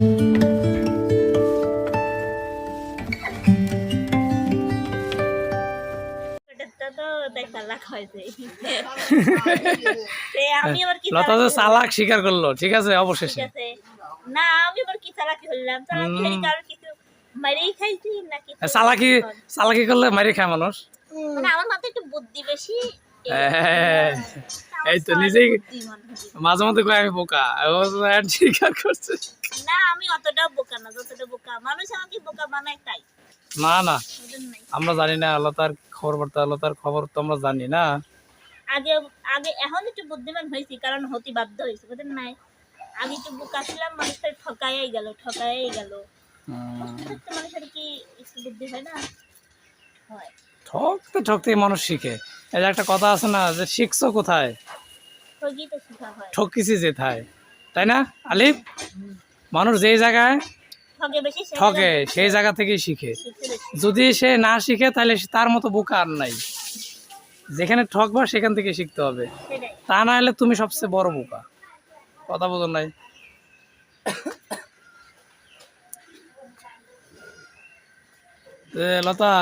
লতা তো চালাক স্বীকার করল ঠিক আছে অবশেষে। না আমি আবার কি চালাকি হলাম চালাকি কারণ কিছু মারেই খাইছি নাকি চালাকি চালাকি করলে মারি খায় মানুষ। মানে আমার মাথায় একটু বুদ্ধি বেশি। হ্যাঁ, এই তো নিজেই। মাঝে মধ্যে কয় আমি বোকা। স্বীকার করছে। না আমি অতটাও বোকা না যতটা বোকা। মানুষ আমাকে বোকা বানায় তাই। না না। আমরা জানি না লতার খবর বার্তা লতার খবর তো আমরা জানি না। আগে আগে এখন একটু বুদ্ধিমান হয়েছি কারণ হতে বাধ্য হয়েছে বুঝলেন নাই? আগে একটু বোকা ছিলাম মানুষের ঠকাইয়াই গেল ঠকাইয়াই গেল। মানুষের কি বুদ্ধি হয় না? হয়। ঠকতে ঠকতে মানুষ শিখে। এই একটা কথা আছে না যে শিখছো কোথায়? ঠকিছি যেথায় তাই না? আলিফ মানুষ যেই জায়গায় ঠকে সেই জায়গা থেকেই শিখে। যদি সে না শিখে তাহলে তার মতো বোকা আর নাই। যেখানে ঠকবা সেখান থেকে শিখতে হবে। তা না হলে তুমি সবচেয়ে বড় বোকা। কথা বোঝো নাই? লতা।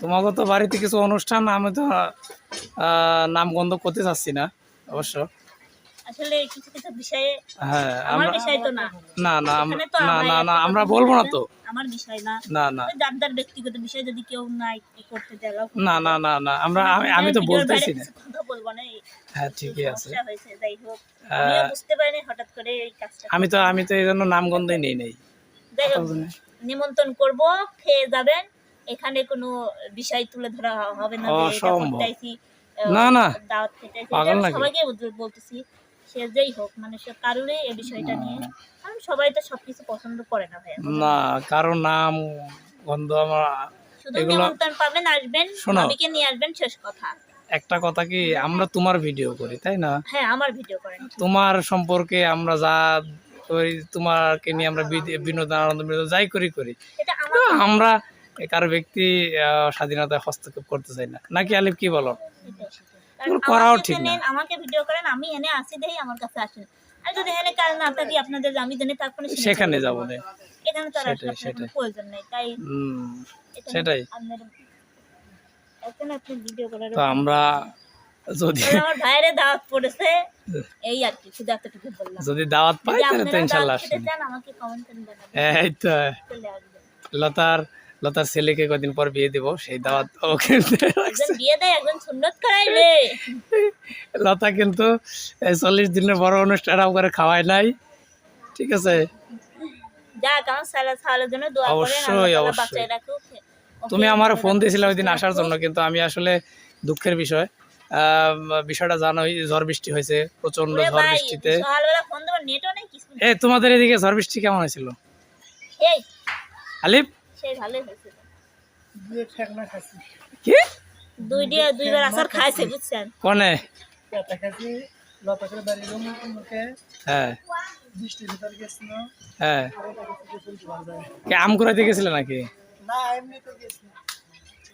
তোমাকে তো বাড়িতে কিছু অনুষ্ঠান আমি তো আহ, নাম গন্ধ করতে চাচ্ছি না অবশ্য। আমার আম- তো বলব না না না। না না। না আমরা আমি বলতেছি না। এই হ্যাঁ ঠিকই আছে। আমি তো আমি তো জন্য নাম গন্ধই নেই নেই। নিমন্ত্রণ করব খেয়ে যাবেন এখানে কোনো বিষয় তুলে ধরা হবে না যে এটা না, না। দাওয়াত? সবাইকে বলতেছি সে যেই হোক মানে সে কারোরই এই বিষয়টা নিয়ে কারণ সবাই তো সবকিছু পছন্দ করে না ভাইয়া না কারও নাম গন্ধ আমার শুধু এগুলো- নিমন্ত্রণ পাবেন আসবেন। নিয়ে আসবেন শেষ কথা। একটা কথা কি আমরা তোমার ভিডিও করি তাই না? হ্যাঁ আমার ভিডিও করেন। তোমার সম্পর্কে আমরা যা করি তোমাকে নিয়ে আমরা বিনোদন আনন্দ বিনোদন যাই করি করি। এটা আমরা কারও ব্যক্তি স্বাধীনতায় হস্তক্ষেপ করতে চাই না। নাকি আলিফ কি বলো? করাও ঠিক না। আমাকে ভিডিও করেন আমি এনে আসি দেখি আমার কাছে আসেন আর যদি এখানে কাজ না থাকি আপনাদের আমি জানি তারপরে সেখানে যাব। না এখানে তো আর। প্রয়োজন নেই তাই সেটাই। এখন আপনি ভিডিও করার তো আমরা যদি আমার ভাইয়ের দাওয়াত পড়েছে। এই আর কি শুধু এতটুকু বললাম। যদি দাওয়াত পাই তাহলে তো চান আমাকে কমেন্ট করে জানাবেন। এই তো। লতার লতার ছেলেকে কদিন পর বিয়ে দিব সেই দাওয়াত ওকে লতা কিন্তু চল্লিশ দিনের বড় অনুষ্ঠান করে খাওয়ায় নাই। ঠিক আছে? অবশ্যই, অবশ্যই। তুমি আমার ফোন দিয়েছিলে ওই দিন আসার জন্য কিন্তু আমি আসলে দুঃখের বিষয়। আহ, বিষয়টা জানোই ঝড় বৃষ্টি হয়েছে প্রচণ্ড ঝড় বৃষ্টিতে। এ তোমাদের এদিকে ঝড় বৃষ্টি কেমন হয়েছিল? আলিফ? সেই ভালোই হয়েছে। কি? দুই দিয়ে দুইবার আসার খাইছে বুঝছেন? কনে? হ্যাঁ। হ্যাঁ। কে আম কুড়াইতে গেছিলে নাকি?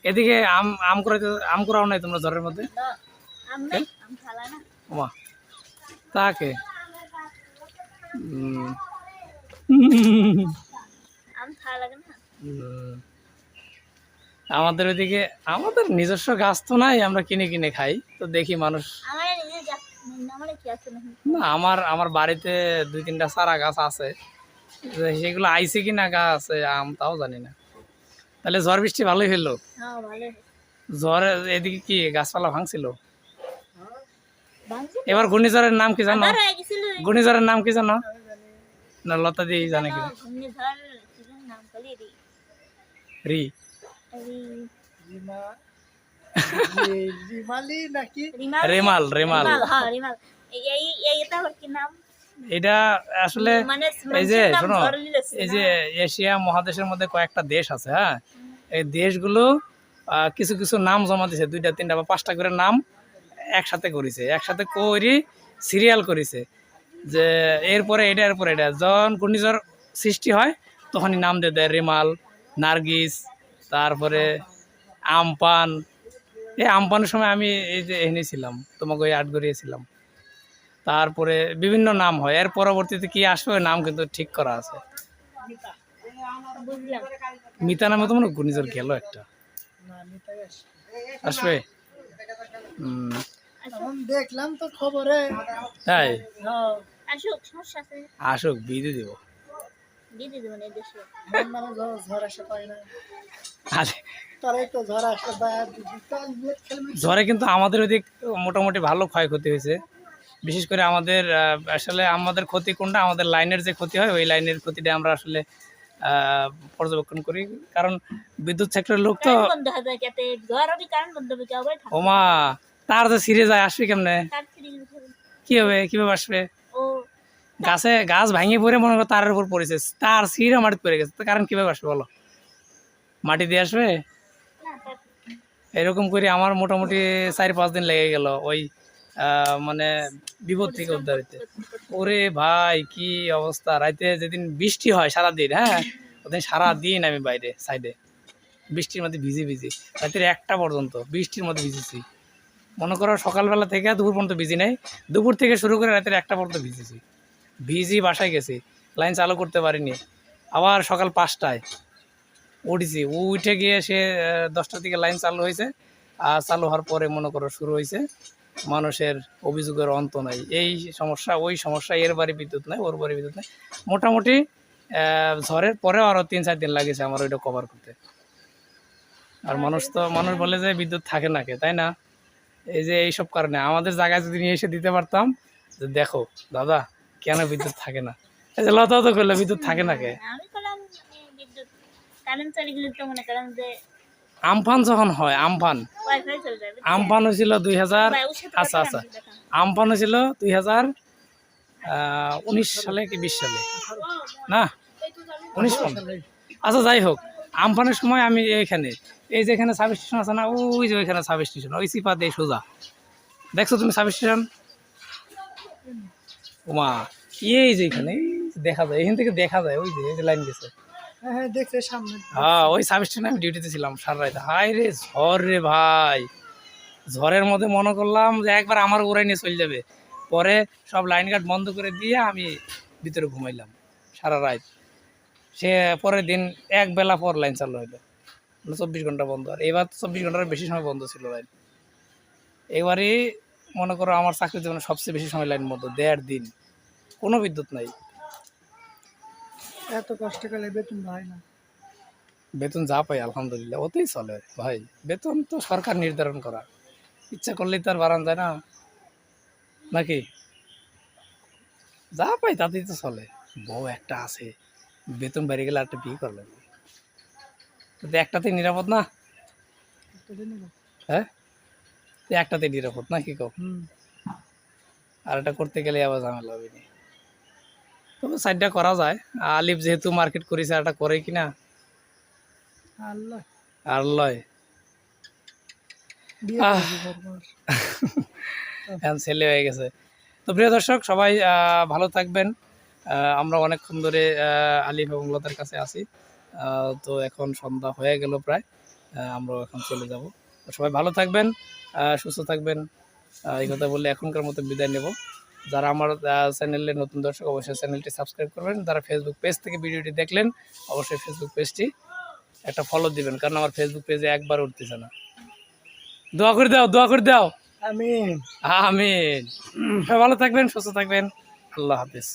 এদিকে আম আম কুড়াইতে আম কুড়াও নাই তোমরা ঝড়ের মধ্যে? আম নাই আম খালা না। ওমা তাকে আম খাওয়া লাগে না? আমাদের ওইদিকে আমাদের নিজস্ব গাছ তো নাই আমরা কিনে কিনে খাই। তো দেখি মানুষ না আমার আমার বাড়িতে দুই তিনটা চারা গাছ আছে। যে সেগুলো আইসে কিনা গাছ আম তাও জানি না। তাহলে ঝড় বৃষ্টি ভালোই হলো হ্যাঁ ঝড় এদিকে কি গাছপালা ভাঙছিল? এবার ঘূর্ণিঝড়ের নাম কি জানো? ঘূর্ণিঝড়ের নাম কি জানো? না লতা দিয়ে জানে কি ঘুমনি ধর কি যেন নাম কলি রে। Remal Remal Remal. রিমাল হ্যাঁ রিমাল। এই এটা কি নাম? এটা আসলে মানে এই যে শোনো এই যে এশিয়া মহাদেশের মধ্যে কয়েকটা দেশ আছে হ্যাঁ? এই দেশগুলো কিছু কিছু নাম জমা দিছে দুইটা তিনটা বা পাঁচটা করে নাম একসাথে করেছে। একসাথে করি সিরিয়াল করেছে যে এরপরে এটা এরপরে এটা। যখন ঘূর্ণিঝড় সৃষ্টি হয় তখনই নাম দিয়ে দেয় রেমাল। নার্গিস তারপরে আমপান। এই আমপানের সময় আমি এই যে এনে ছিলাম তোমাকে ওই আট গড়িয়েছিলাম তারপরে বিভিন্ন নাম হয় এর পরবর্তীতে কি আসবে নাম কিন্তু ঠিক করা আছে। মিতা নামে তো মনে হয় ঘূর্ণিঝড় গেল একটা। আসবে? দেখলাম তো খবরে। তাই? আসুক সমস্যা আছে। বিধি দিব দিদি দেবেন এই দেশে মানে ঝড় ঝড় আসে পায় না। আরে। তারাই তো ঝড় কিন্তু আমাদের ওদিক মোটামুটি ভালো ক্ষয়ক্ষতি হয়েছে। বিশেষ করে আমাদের আসলে আমাদের ক্ষতি কোনটা? আমাদের লাইনের যে ক্ষতি হয় ওই লাইনের ক্ষতিটা আমরা আসলে পর্যবেক্ষণ করি। কারণ বিদ্যুৎ সেক্টরের লোক তো হয়ে ওমা তার তো সিরিয়ে যায় আসবে কেমনে? তার ফ্রিজ হবে। কি হবে? কীভাবে আসবে? গাছে গাছ ভাঙে পড়ে মনে করো তারের উপর পড়েছে, তার সিঁড়ে মাটিতে পড়ে গেছে। তো কারণ কীভাবে আসবে বলো? মাটি দিয়ে আসবে? এরকম করে আমার মোটামুটি চার পাঁচ দিন লেগে গেল ওই মানে বিপদ থেকে উদ্ধার হইতে। ওরে ভাই, কি অবস্থা? রাইতে যেদিন বৃষ্টি হয় সারাদিন হ্যাঁ? ওদিন সারাদিন আমি বাইরে সাইডে বৃষ্টির মধ্যে ভিজি ভিজি। রাতের একটা পর্যন্ত বৃষ্টির মধ্যে ভিজেছি। মনে করো সকালবেলা থেকে দুপুর পর্যন্ত ভিজি নাই। দুপুর থেকে শুরু করে রাতের একটা পর্যন্ত ভিজেছি। ভিজি বাসায় গেছি, লাইন চালু করতে পারিনি। আবার সকাল পাঁচটায় উঠেছি। উঠে গিয়ে সে দশটার দিকে লাইন চালু হয়েছে। আর চালু হওয়ার পরে মনে করো শুরু হয়েছে। মানুষের অভিযোগের অন্ত নাই। এই সমস্যা, ওই সমস্যা, এর বাড়ি বিদ্যুৎ নাই, ওর বাড়ি বিদ্যুৎ নাই। মোটামুটি ঝড়ের পরেও আরও তিন চার দিন লাগেছে আমার ওইটা কভার করতে। আর মানুষ তো, মানুষ বলে যে বিদ্যুৎ থাকে না কে তাই না? এই যে এইসব কারণে। আমাদের জায়গায় যদি নিয়ে এসে দিতে পারতাম, যে দেখো, দাদা কেন বিদ্যুৎ থাকে না? এই যে লতা তো করলে বিদ্যুৎ থাকে না কে? আমি বিদ্যুৎ কারেন্ট চলে গেলে তো মনে করেন যে আমফান যখন হয় আমফান আমফান হয়েছিল দুই হাজার আচ্ছা আচ্ছা। আমফান হয়েছিল দুই হাজার উনিশ সালে কি বিশ সালে? না উনিশ আচ্ছা যাই হোক আমফানের সময় আমি এখানে এই যে এখানে সাব স্টেশন আছে না ওই যে ওইখানে সাব স্টেশন ওই সিপা দিয়ে সোজা। দেখছ তুমি সাব স্টেশন ওমা এই যে এখানে দেখা যায় এখান থেকে দেখা যায় ওই যে এই যে লাইন গেছে। হ্যাঁ হ্যাঁ দেখছে সামনে। হ্যাঁ ওই আমি ডিউটিতে ছিলাম সারা রাত। হাই রে ঝড় রে ভাই। ঝড়ের মধ্যে মনে করলাম যে একবার আমার নিয়ে চলে যাবে। পরে সব লাইন গার্ড বন্ধ করে দিয়ে আমি ভিতরে ঘুমাইলাম সারা রাত। সে পরের দিন এক বেলা পর লাইন চালু হইল। চব্বিশ ঘণ্টা বন্ধ। আর এবার চব্বিশ ঘণ্টার বেশি সময় বন্ধ ছিল লাইন এবারে মনে করো আমার চাকরি জীবনে সবচেয়ে বেশি সময় লাইন বন্ধ দেড় দিন। কোনো বিদ্যুৎ নাই। এত কষ্ট করে বেতন হয় না। বেতন যা পাই আলহামদুলিল্লাহ ওতেই চলে ভাই। বেতন তো সরকার নির্ধারণ করা। ইচ্ছা করলেই তো আর বাড়ান যায় না। নাকি? যা পাই তাতেই তো চলে। বউ একটা আছে বেতন বেড়ে গেলে একটা বিয়ে করলেন একটাতেই নিরাপদ না। হ্যাঁ? তো একটাতেই নিরাপদ না কি কো আর এটা করতে গেলে আবার ঝামেলা হবে নি। তবে সাইডটা করা যায়। আলিফ যেহেতু মার্কেট করেছে আর এটা করে কিনা? আল্লাহ। আর লয়। ছেলে হয়ে গেছে। তো প্রিয় দর্শক সবাই ভালো থাকবেন। আহ, আমরা অনেকক্ষণ ধরে আলিফ এবং লতার কাছে আছি। আহ, তো এখন সন্ধ্যা হয়ে গেল প্রায়। আমরা এখন চলে যাব। সবাই ভালো থাকবেন সুস্থ থাকবেন। এই কথা বললে এখনকার মতো বিদায় নেব। যারা আমার চ্যানেলের নতুন দর্শক অবশ্যই চ্যানেলটি সাবস্ক্রাইব করবেন। যারা ফেসবুক পেজ থেকে ভিডিওটি দেখলেন অবশ্যই ফেসবুক পেজটি একটা ফলো দিবেন কারণ আমার ফেসবুক পেজে একবার উঠতেছে না। দোয়া করে দাও দোয়া করে দাও। আমিন। আমিন। ভালো থাকবেন সুস্থ থাকবেন। আল্লাহ হাফিজ।